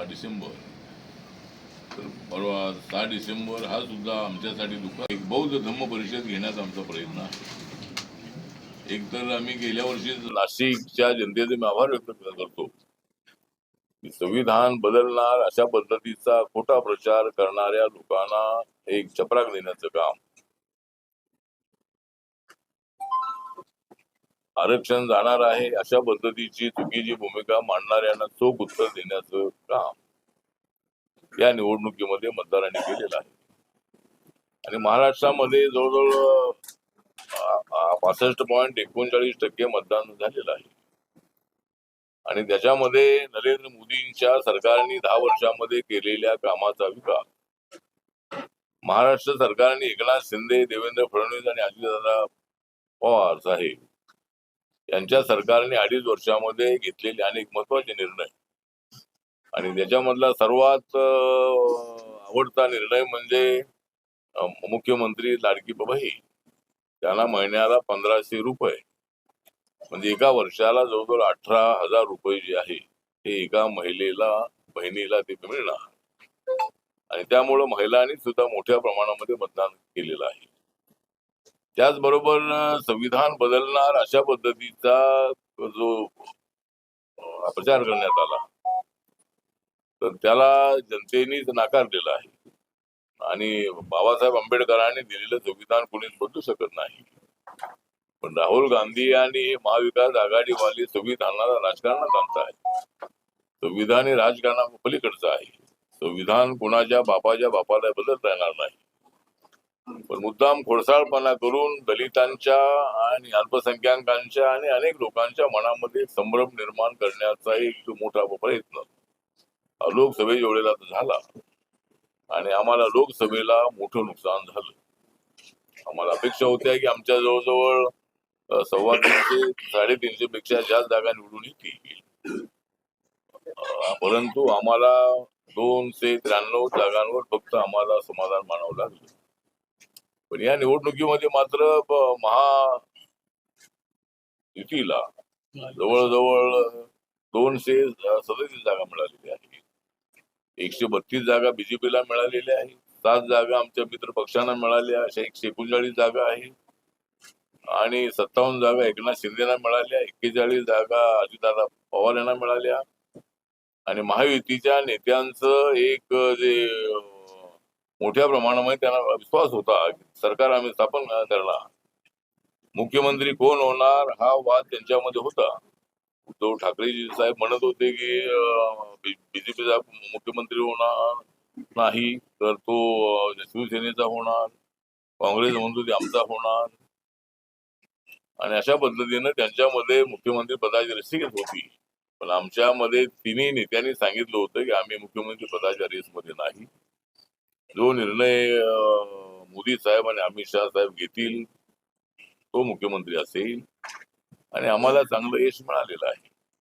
सहा डिसेंबर. तर परवा सहा डिसेंबर हा सुद्धा आमच्यासाठी दुःख एक बौद्ध धम्म परिषद घेण्याचा आमचा प्रयत्न आहे. एक तर आम्ही गेल्या वर्षी नाशिकच्या जनतेचे मी आभार व्यक्त करतो की संविधान बदलणार अशा पद्धतीचा खोटा प्रचार करणाऱ्या लोकांना एक चपराक देण्याचं काम. आरक्षण जाणार आहे अशा पद्धतीची चुकीची भूमिका मांडणाऱ्यांना चोख उत्तर देण्याचं काम या निवडणुकीमध्ये मतदारांनी केलेलं आहे. आणि महाराष्ट्रामध्ये जवळजवळ पासष्ट पॉईंट एकोणचाळीस टक्के मतदान झालेलं आहे. आणि त्याच्यामध्ये नरेंद्र मोदींच्या सरकारने दहा वर्षामध्ये केलेल्या कामाचा विकास महाराष्ट्र सरकारने एकनाथ शिंदे देवेंद्र फडणवीस आणि अजितदादा पवार साहेब यांच्या सरकारने अडीच वर्षामध्ये घेतलेले अनेक महत्त्वाचे निर्णय. आणि त्याच्यामधला सर्वात आवडता निर्णय म्हणजे मुख्यमंत्री लाडकी बाबाही त्यांना महिन्याला पंधराशे रुपये. म्हणजे एका वर्षाला जवळजवळ अठरा हजार रुपये जे आहे ते एका महिलेला बहिणीला ते मिळणार. आणि त्यामुळं महिलांनी सुद्धा मोठ्या प्रमाणामध्ये मतदान केलेलं आहे. त्याचबरोबर संविधान बदलणार अशा पद्धतीचा जो प्रचार करण्यात आला तर त्याला जनतेनेच नाकारलेला आहे. आणि बाबासाहेब आंबेडकरांनी दिलेलं संविधान कोणीच बदलू शकत नाही. पण राहुल गांधी आणि महाविकास आघाडीवाली संविधानाला राजकारणात आणत आहे संविधान हे राजकारणा पलीकडचं आहे. संविधान कोणाच्या बापाच्या बापाला बदलता येणार नाही. पण मुद्दाम खोडसाळपणा करून दलितांच्या आणि अल्पसंख्याकांच्या आणि अनेक लोकांच्या मनामध्ये संभ्रम निर्माण करण्याचा एक मोठा प्रयत्न. लोकसभेच्या वेळेला झाला. आणि आम्हाला लोकसभेला मोठं नुकसान झालं. आम्हाला अपेक्षा होत्या की आमच्या जवळजवळ सव्वा तीनशे साडेतीनशे पेक्षा जास्त जागा निवडून येतील. परंतु आम्हाला दोनशे त्र्याण्णव जागांवर फक्त आम्हाला समाधान मानावं लागलं. पण या निवडणुकीमध्ये मात्र महा युतीला जवळजवळ दोनशे सदतीस जागा मिळालेल्या आहेत एकशे बत्तीस जागा बीजेपीला मिळालेल्या आहेत. सात जागा आमच्या मित्र पक्षांना मिळाल्या अशा एकशे एकोणचाळीस जागा आहेत. आणि सत्तावन्न जागा एकनाथ शिंदेना मिळाल्या एक्केचाळीस जागा अजितदादा पवार यांना मिळाल्या. आणि महायुतीच्या नेत्यांचं एक जे मोठ्या प्रमाणामध्ये त्यांना विश्वास होता की सरकार आम्ही स्थापन करणार. मुख्यमंत्री कोण होणार हा वाद त्यांच्यामध्ये होता. उद्धव ठाकरेजी साहेब म्हणत होते की बीजेपीचा मुख्यमंत्री होणार नाही तर तो शिवसेनेचा होणार काँग्रेस म्हणतो ते आमचा होणार. आणि अशा पद्धतीनं त्यांच्यामध्ये मुख्यमंत्री पदाची रस्सीगत होती. पण आमच्यामध्ये तिन्ही नेत्यांनी सांगितलं होतं की आम्ही मुख्यमंत्री पदाच्या रेसमध्ये नाही. जो निर्णय मोदी साहेब आणि अमित शहा साहेब घेतील तो मुख्यमंत्री असेल. आणि आम्हाला चांगलं यश मिळालेलं आहे.